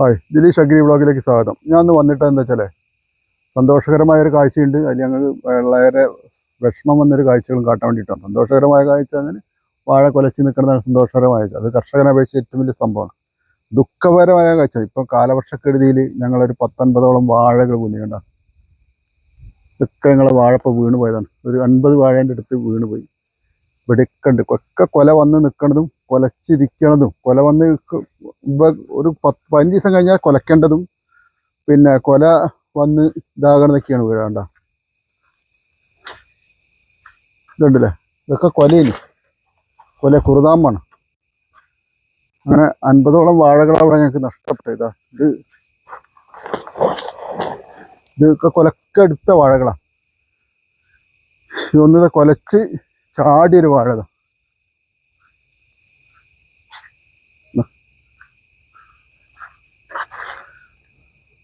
Hi Dileesh agri വ്ളോഗിലേക്ക് സ്വാഗതം. ഞാൻ ഒന്ന് വന്നിട്ട് എന്താ വെച്ചാലേ സന്തോഷകരമായ ഒരു കാഴ്ചയുണ്ട്. അതിൽ ഞങ്ങൾ വളരെ വിഷമം വന്നൊരു കാഴ്ചകളും കാട്ടാൻ വേണ്ടിയിട്ടാണ്. സന്തോഷകരമായ കാഴ്ച അങ്ങനെ വാഴ കൊലച്ച് നിൽക്കുന്നതാണ് സന്തോഷകരമായ അത് കർഷകനെ അപേക്ഷിച്ച് ഏറ്റവും വലിയ സംഭവമാണ്. ദുഃഖപരമായ കാഴ്ച. ഇപ്പം കാലവർഷക്കെടുതിയിൽ ഞങ്ങളൊരു പത്തൊൻപതോളം വാഴകൾ കുഞ്ഞുകണ്ട ഇതൊക്കെ ഞങ്ങളെ വാഴപ്പം വീണ് പോയതാണ്. ഒരു അൻപത് വാഴേന്റെ അടുത്ത് വീണ് പോയി. ഇവിടെയൊക്കെ ഒക്കെ കൊല വന്ന് നിൽക്കണതും കൊലച്ചിരിക്കണതും കൊല വന്ന് ഒരു പത്ത് പതിനഞ്ച് ദിവസം കഴിഞ്ഞാൽ കൊലക്കേണ്ടതും പിന്നെ കൊല വന്ന് ഇതാകണതൊക്കെയാണ് വീഴാണ്ട ഇതുണ്ടല്ലേ? ഇതൊക്കെ കൊലയില്ല? കൊല കുറുതാമ്പാണ്. അങ്ങനെ അൻപതോളം വാഴകൾ അവിടെ ഞങ്ങൾക്ക് നഷ്ടപ്പെട്ടു. ഇതാ ഇത് ഇതൊക്കെ കൊലക്കെ എടുത്ത വാഴകളാണ് ഇതൊന്നത് കൊലച്ച് ചാടിയൊരു വാഴ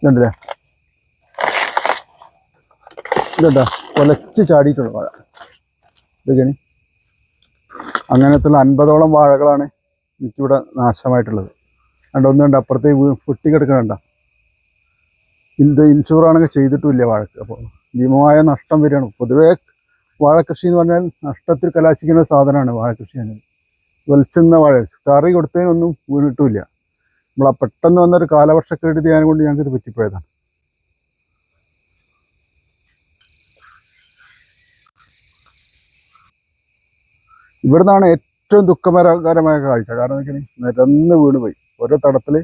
ഇതുണ്ടല്ലേ? ഇതുണ്ടോ? കൊലച്ച് ചാടിയിട്ടുള്ള വാഴ. ഇതൊക്കെയാണ്. അങ്ങനത്തുള്ള അൻപതോളം വാഴകളാണ് എനിക്കിവിടെ നാശമായിട്ടുള്ളത്. കണ്ട? ഒന്നും കണ്ട? അപ്പുറത്തെ വീ- പൊട്ടി കിടക്കണണ്ട ഇത് ഇൻഷുർ ആണെങ്കിൽ ചെയ്തിട്ടുമില്ല വാഴക്ക്? അപ്പോൾ ഭീമമായ നഷ്ടം വരികയാണ്. പൊതുവേ വാഴക്കൃഷി എന്ന് പറഞ്ഞാൽ നഷ്ടത്തിൽ കലാശിക്കുന്ന സാധനമാണ് വാഴക്കൃഷി എന്നത് വലിച്ചുന്ന വാഴ. കറി കൊടുത്തതിനൊന്നും വീണിട്ടുമില്ല. നമ്മൾ ആ പെട്ടെന്ന് വന്നൊരു കാലവർഷക്കെടുതി ആയത് കൊണ്ട് ഞങ്ങൾക്ക് ഇത് പറ്റിപ്പോയതാണ്. ഇവിടുന്നാണ് ഏറ്റവും ദുഃഖകരമായ കാഴ്ച. കാരണം വെച്ചാൽ നിരന്ന് വീണ് പോയി ഓരോ തടത്തിൽ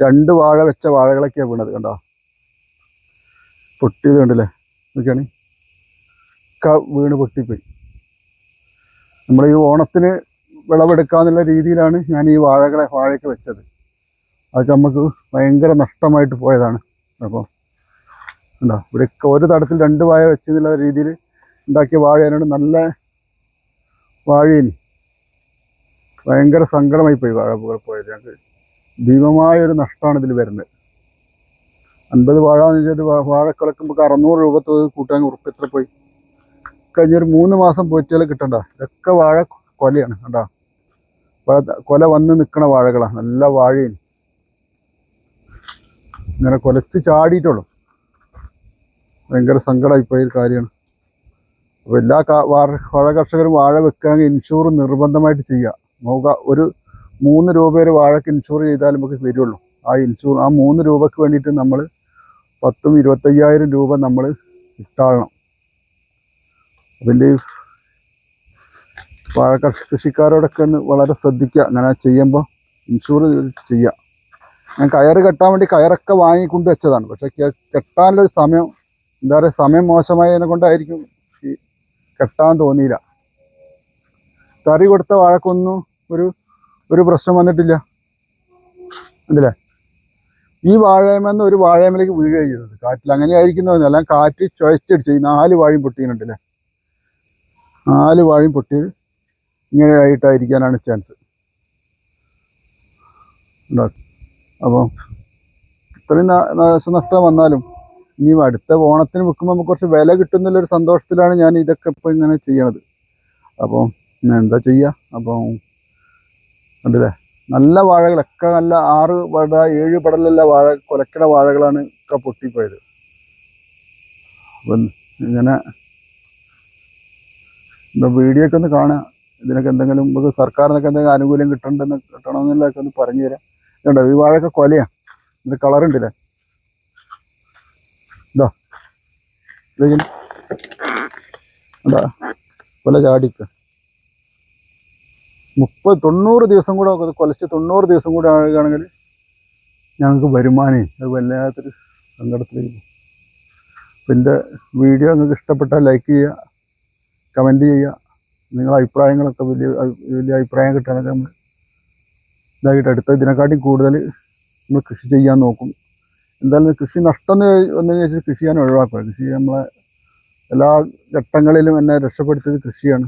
രണ്ട് വാഴ വെച്ച വാഴകളൊക്കെയാണ് വീണത് കണ്ടോ? പൊട്ടിയത് കണ്ടില്ലേ? നോക്കിയാണ്? ക വീണ് പൊട്ടിപ്പോയി. നമ്മൾ ഈ ഓണത്തിന് വിളവെടുക്കാന്നുള്ള രീതിയിലാണ് ഞാൻ ഈ വാഴകളെ വാഴയ്ക്ക് വെച്ചത്. അതൊക്കെ നമുക്ക് ഭയങ്കര നഷ്ടമായിട്ട് പോയതാണ്. അപ്പോൾ ഉണ്ടോ ഇവിടെയൊക്കെ ഒരു തടത്തിൽ രണ്ട് വാഴ വെച്ചെന്നുള്ള രീതിയിൽ ഉണ്ടാക്കിയ വാഴയാണ് നല്ല വാഴയിനി ഭയങ്കര സങ്കടമായി പോയി വാഴ പോയത്. ഞങ്ങൾക്ക് ഭീമമായൊരു നഷ്ടമാണ് ഇതിൽ വരുന്നത്. അൻപത് വാഴ എന്ന് വാഴ കിളക്കുമ്പോൾ അറുന്നൂറ് രൂപ തോത് കൂട്ടാൻ ഉറപ്പിത്ര പോയി. കഴിഞ്ഞൊരു മൂന്ന് മാസം പോറ്റിയാൽ കിട്ടണ്ട. ഇതൊക്കെ വാഴ കൊലയാണ് കണ്ടാ. കൊല വന്ന് നിൽക്കണ വാഴകളാണ് നല്ല വാഴയും ഇങ്ങനെ കൊലച്ച് ചാടിയിട്ടുള്ളൂ. ഭയങ്കര സങ്കടമായി പോയ ഒരു കാര്യമാണ്. അപ്പോൾ എല്ലാ വാഴ കർഷകരും വാഴ വെക്കുകയാണെങ്കിൽ ഇൻഷൂർ നിർബന്ധമായിട്ട് ചെയ്യുക. നോക്കുക ഒരു മൂന്ന് രൂപ വരെ വാഴയ്ക്ക് ഇൻഷൂർ ചെയ്താൽ നമുക്ക് വരുള്ളൂ. ആ ഇൻഷൂർ ആ മൂന്ന് രൂപയ്ക്ക് വേണ്ടിയിട്ട് നമ്മൾ പത്തും ഇരുപത്തയ്യായിരം രൂപ നമ്മൾ ഇട്ടാളണം. അതിന്റെ വാഴ കൃഷിക്കാരോടൊക്കെ ഒന്ന് വളരെ ശ്രദ്ധിക്കുക. അങ്ങനെ ചെയ്യുമ്പോൾ ഇൻഷൂർ ചെയ്യുക ഞാൻ കയറ് കെട്ടാൻ വേണ്ടി കയറൊക്കെ വാങ്ങിക്കൊണ്ട് വെച്ചതാണ്. പക്ഷെ കെട്ടാനുള്ളൊരു സമയം എന്താ പറയുക സമയം മോശമായതിനെ കൊണ്ടായിരിക്കും ഈ കെട്ടാൻ തോന്നിയില്ല. തറി കൊടുത്ത വാഴക്കൊന്നും ഒരു ഒരു പ്രശ്നം വന്നിട്ടില്ല. ഉണ്ടല്ലേ ഈ വാഴയമെന്ന് ഒരു വാഴയമലേക്ക് വീഴുകയാണ് ചെയ്തത്. കാറ്റിൽ അങ്ങനെ ആയിരിക്കുന്നതെന്ന് അല്ല കാറ്റ് ചുഴച്ചടിച്ച് ഈ നാല് വാഴയും പൊട്ടിയിട്ടുണ്ടല്ലേ നാല് വാഴയും പൊട്ടിയത് ഇങ്ങനെ ആയിട്ടായിരിക്കാനാണ് ചാൻസ് അപ്പോൾ ഇത്രയും നാശനഷ്ടം വന്നാലും ഇനി അടുത്ത ഓണത്തിന് വെക്കുമ്പോൾ നമുക്ക് കുറച്ച് വില കിട്ടുന്നുള്ളൊരു സന്തോഷത്തിലാണ് ഞാൻ ഇതൊക്കെ ഇപ്പോൾ ഇങ്ങനെ ചെയ്യണത്. അപ്പോൾ എന്താ ചെയ്യുക അപ്പം കണ്ടില്ലേ? നല്ല വാഴകളൊക്കെ നല്ല ആറ് പട ഏഴ് പടലുള്ള വാഴ കൊലക്കട വാഴകളാണ് ഒക്കെ പൊട്ടിപ്പോയത്. അപ്പം ഇങ്ങനെ എന്താ വീഡിയോ ഒക്കെ ഒന്ന് കാണുക. ഇതിനൊക്കെ എന്തെങ്കിലും സർക്കാരിനൊക്കെ എന്തെങ്കിലും ആനുകൂല്യം കിട്ടണ്ടെന്ന് കിട്ടണമെന്നുള്ളതൊക്കെ ഒന്ന് പറഞ്ഞു തരാം. കണ്ടോ ഈ വാഴയൊക്കെ കൊലയാ. ഇതിന്റെ കളർ ഉണ്ടല്ലേ? ഇതാ. ഇതിങ്ങനെ എന്താ കൊല ചാടിക്ക. മുപ്പത് തൊണ്ണൂറ് ദിവസം കൂടെ അത് കൊലച്ച് തൊണ്ണൂറ് ദിവസം കൂടെ ആകുകയാണെങ്കിൽ ഞങ്ങൾക്ക് വരുമാനേ അത് വല്ലാത്തൊരു സങ്കടത്തിലേക്ക് പിന്നെ വീഡിയോ നിങ്ങൾക്ക് ഇഷ്ടപ്പെട്ടാൽ ലൈക്ക് ചെയ്യുക കമന്റ് ചെയ്യുക. നിങ്ങളുടെ അഭിപ്രായങ്ങളൊക്കെ വലിയ വലിയ അഭിപ്രായം കിട്ടാനൊക്കെ നമ്മൾ ഇതായിട്ട് അടുത്ത ഇതിനെക്കാട്ടി കൂടുതൽ നമ്മൾ കൃഷി ചെയ്യാൻ നോക്കും. എന്തായാലും കൃഷി നഷ്ടം എന്ന് വന്നു കഴിഞ്ഞാൽ കൃഷി ഞാൻ ഒഴിവാക്കുക. കൃഷി നമ്മളെ എല്ലാ ഘട്ടങ്ങളിലും എന്നെ രക്ഷപ്പെടുത്തിയത് കൃഷിയാണ്.